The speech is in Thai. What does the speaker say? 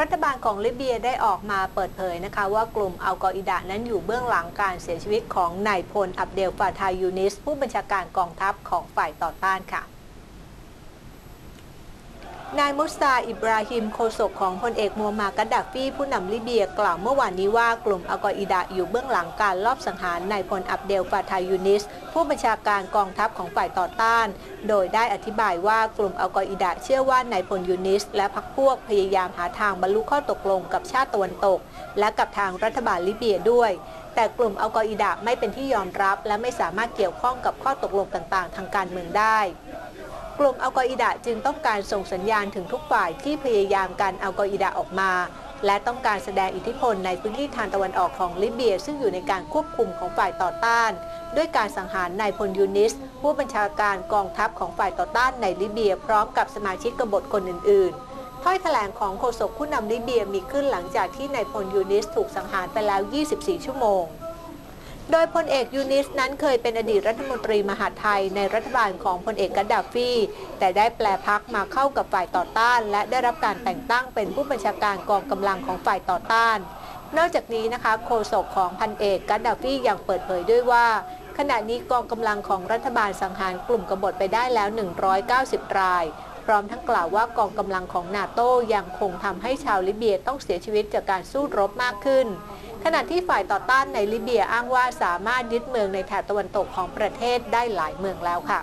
รัฐบาลของลิเบียได้ออกมาเปิดเผยนะคะ ว่ากลุ่มอัลกออิดะนั้นอยู่เบื้องหลังการเสียชีวิตของนายพลอับเดลฟาทายูนิส ผู้บัญชาการกองทัพของฝ่ายต่อต้านค่ะ นายมุสตาอิบราฮิมโคศกของพลเอกมูฮัมหมัดกัดดาฟี ผู้นำลิเบียกล่าวเมื่อวานนี้ว่ากลุ่มอัลกออิดะอยู่เบื้องหลังการลอบสังหารนายพลอับเดลฟาทายูนิส ผู้บัญชาการกองทัพของฝ่ายต่อต้าน โดยได้อธิบายว่ากลุ่มอัลกออิดะเชื่อว่านายพลยูนิส และพรรคพวกพยายามหาทางบรรลุข้อตกลงกับชาติตะวันตก และกับทางรัฐบาลลิเบียด้วย แต่กลุ่มอัลกออิดะไม่เป็นที่ยอมรับ และไม่สามารถเกี่ยวข้องกับข้อตกลงต่างๆ ทางการเมืองได้ กลุ่มอัลกออิดะจึงต้องการส่งสัญญาณถึงทุกฝ่ายที่พยายามการอัลกออิดะออกมา และต้องการแสดงอิทธิพลในพื้นที่ทางตะวันออกของลิเบีย ซึ่งอยู่ในการควบคุมของฝ่ายต่อต้าน ด้วยการสังหารนายพลยูนิส ผู้บัญชาการกองทัพของฝ่ายต่อต้านในลิเบีย พร้อมกับสมาชิกกบฏคนอื่น ๆถ้อยแถลงของโฆษกผู้นำลิเบียมีขึ้นหลังจากที่นายพลยูนิสถูกสังหารไปแล้ว 24 ชั่วโมง โดยพลเอกยูนิสนั้นเคยเป็นอดีตรัฐมนตรีมหาไทยในรัฐบาลของพลเอกกัดดาฟี แต่ได้แปลพักมาเข้ากับฝ่ายต่อต้าน และได้รับการแต่งตั้งเป็นผู้บัญชาการกองกำลังของฝ่ายต่อต้าน นอกจากนี้นะคะโฆษกของพันเอกกัดดาฟียังเปิดเผยด้วยว่า ขณะนี้กองกำลังของรัฐบาลสังหารกลุ่มกบฏไปได้แล้ว 190 ราย พร้อมทั้งกล่าวว่ากองกำลังของนาโต้ยังคงทำให้ชาวลิเบียต้องเสียชีวิตจากการสู้รบมากขึ้น ขณะที่ฝ่ายต่อต้านในลิเบียอ้างว่าสามารถยึดเมืองในแถบตะวันตกของประเทศได้หลายเมืองแล้วค่ะ